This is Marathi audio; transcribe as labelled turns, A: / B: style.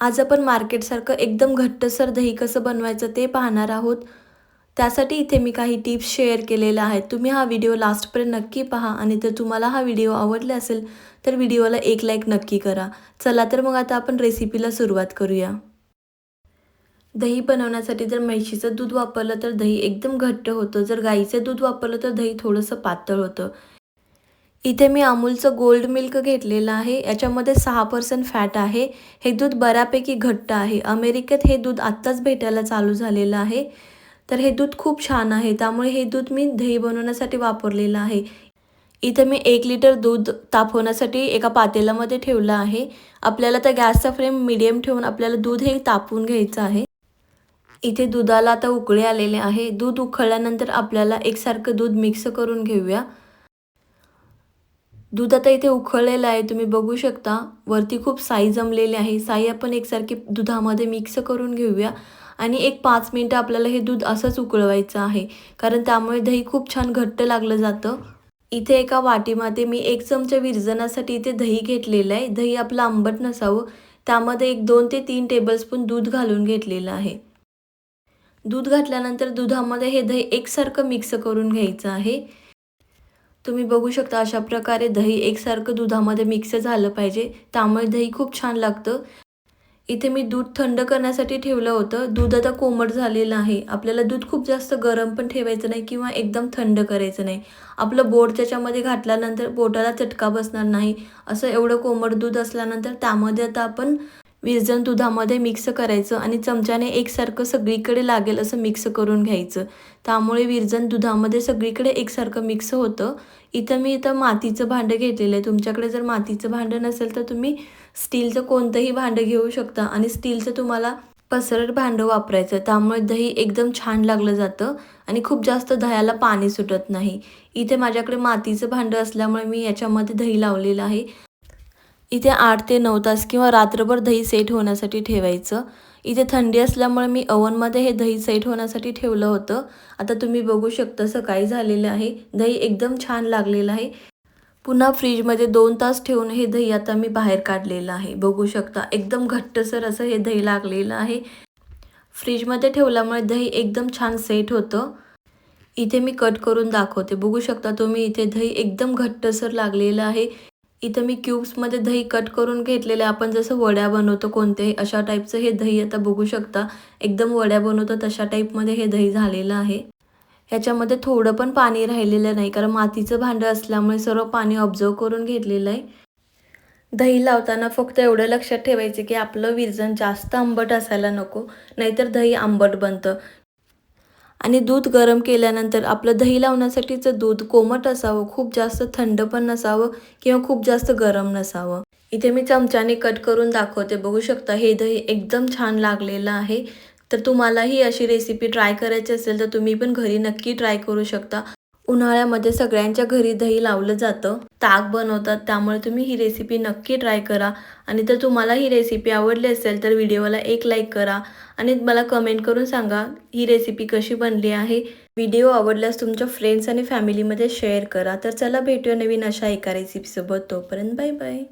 A: आज आपण मार्केटसारखं एकदम घट्टसर दही कसं बनवायचं ते पाहणार आहोत. त्यासाठी इथे मी काही टिप्स शेअर केलेल्या आहेत. तुम्ही हा व्हिडिओ लास्टपर्यंत नक्की पहा आणि जर तुम्हाला हा व्हिडिओ आवडला असेल तर व्हिडिओला एक लाईक नक्की करा. चला तर मग आता आपण रेसिपीला सुरुवात करूया. दही बनवण्यासाठी जर म्हैशीचं दूध वापरलं तर दही एकदम घट्ट होतं. जर गाईचं दूध वापरलं तर दही थोडंसं पातळ होतं. इथे मी अमूलचं गोल्ड मिल्क घेतलेलं आहे. याच्यामध्ये सहा पर्सेंट फॅट आहे. हे दूध बऱ्यापैकी घट्ट आहे. अमेरिकेत हे दूध आत्ताच भेटायला चालू झालेलं आहे. तर हे दूध खूप छान आहे. त्यामुळे हे दूध मी दही बनवण्यासाठी वापरलेलं आहे. इथे मी एक लिटर दूध तापवण्यासाठी एका पातेल्यामध्ये ठेवलं आहे. आपल्याला त्या गॅसचा फ्लेम मिडियम ठेवून आपल्याला दूध हे तापवून घ्यायचं आहे. इथे दुधाला आता उकळे आलेले आहे. दूध उकळल्यानंतर आपल्याला एकसारखं दूध मिक्स करून घेऊया. दूध आता इथे उकळलेलं आहे तुम्ही बघू शकता. वरती खूप साई जमलेली आहे. साई आपण एकसारखी दुधामध्ये मिक्स करून घेऊया. आणि एक पाच मिनटं आपल्याला हे दूध असंच उकळवायचं आहे. कारण त्यामुळे दही खूप छान घट्ट लागलं जातं. इथे एका वाटीमध्ये मी एक चमचा विरजनासाठी इथे दही घेतलेलं आहे. दही आपलं आंबट नसावं. त्यामध्ये एक दोन ते तीन टेबलस्पून दूध घालून घेतलेलं आहे. दूध घातल्यानंतर दुधामध्ये हे दही एकसारखं मिक्स करून घ्यायचं आहे. तुम्ही बघू शकता अशा प्रकारे दही एकसारखं दुधामध्ये मिक्स झालं पाहिजे. त्यामुळे दही खूप छान लागतं. इथे मी दूध थंड करण्यासाठी ठेवलं होतं. दूध आता कोमट झालेलं आहे. आपल्याला दूध खूप जास्त गरम पण ठेवायचं नाही किंवा एकदम थंड करायचं नाही. आपलं बोट त्याच्यामध्ये घातल्यानंतर बोटाला चटका बसणार नाही. असं एवढं कोमट दूध असल्यानंतर त्यामध्ये आता आपण विरजण दुधामध्ये मिक्स करायचं आणि चमच्याने एकसारखं सगळीकडे लागेल असं मिक्स करून घ्यायचं. त्यामुळे विरजण दुधामध्ये सगळीकडे एकसारखं मिक्स होतं. इथं मी इथं मातीचं भांडं घेतलेलं आहे. तुमच्याकडे जर मातीचं भांडं नसेल तर तुम्ही स्टीलचं कोणतंही भांडं घेऊ शकता आणि स्टीलचं तुम्हाला पसरट भांडं वापरायचं त्यामुळे दही एकदम छान लागलं जातं आणि खूप जास्त दह्याला पाणी सुटत नाही. इथे माझ्याकडे मातीचं भांडं असल्यामुळे मी याच्यामध्ये दही लावलेलं आहे. इथे आठ ते नऊ तास किंवा रात्रभर दही सेट होण्यासाठी ठेवायचं. इथे थंडी असल्यामुळे मी ओव्हनमध्ये हे दही सेट होण्यासाठी ठेवलं होतं. आता तुम्ही बघू शकता सकाळी झालेलं आहे. दही एकदम छान लागलेलं आहे. पुन्हा फ्रीजमध्ये दोन तास ठेवून हे दही आता मी बाहेर काढलेलं आहे. बघू शकता एकदम घट्टसर असं हे दही लागलेलं आहे. फ्रीजमध्ये ठेवल्यामुळे दही एकदम छान सेट होतं. इथे मी कट करून दाखवते. बघू शकता तुम्ही इथे दही एकदम घट्टसर लागलेलं आहे. इथं मी क्यूब्समध्ये दही कट करून घेतलेले. आपण जसं वड्या बनवतो कोणत्याही अशा टाईपचं हे दही आता बघू शकता. एकदम वड्या बनवतो तशा टाईपमध्ये हे दही झालेलं आहे. ह्याच्यामध्ये थोडं पण पाणी राहिलेलं नाही कारण मातीचं भांडं असल्यामुळे सर्व पाणी ऑब्झर्व करून घेतलेलं आहे. दही लावताना फक्त एवढं लक्षात ठेवायचं की आपलं विरजण जास्त आंबट असायला नको नाहीतर दही आंबट बनतं. आणि दूध गरम केल्यानंतर आपलं दही लावण्यासाठीचं दूध कोमट असावं खूप जास्त थंड पण नसावं किंवा खूप जास्त गरम नसावं. इथे मी चमच्याने कट करून दाखवते. बघू शकता हे दही एकदम छान लागलेलं आहे. तर तुम्हालाही अशी रेसिपी ट्राय करायची असेल तर तुम्ही पण घरी नक्की ट्राय करू शकता. उन्हाळ्यामध्ये सगळ्यांच्या घरी दही लावलं जातं. ताक बनवतात त्यामुळे तुम्ही ही रेसिपी नक्की ट्राय करा. आणि जर तुम्हाला ही रेसिपी आवडली असेल तर व्हिडिओला एक लाईक करा. आणि मला कमेंट करून सांगा ही रेसिपी कशी बनली आहे? व्हिडिओ आवडल्यास तुमच्या फ्रेंड्स आणि फॅमिलीमध्ये शेअर करा. तर चला भेटूया नवीन अशा एका रेसिपीसोबत तोपर्यंत बाय बाय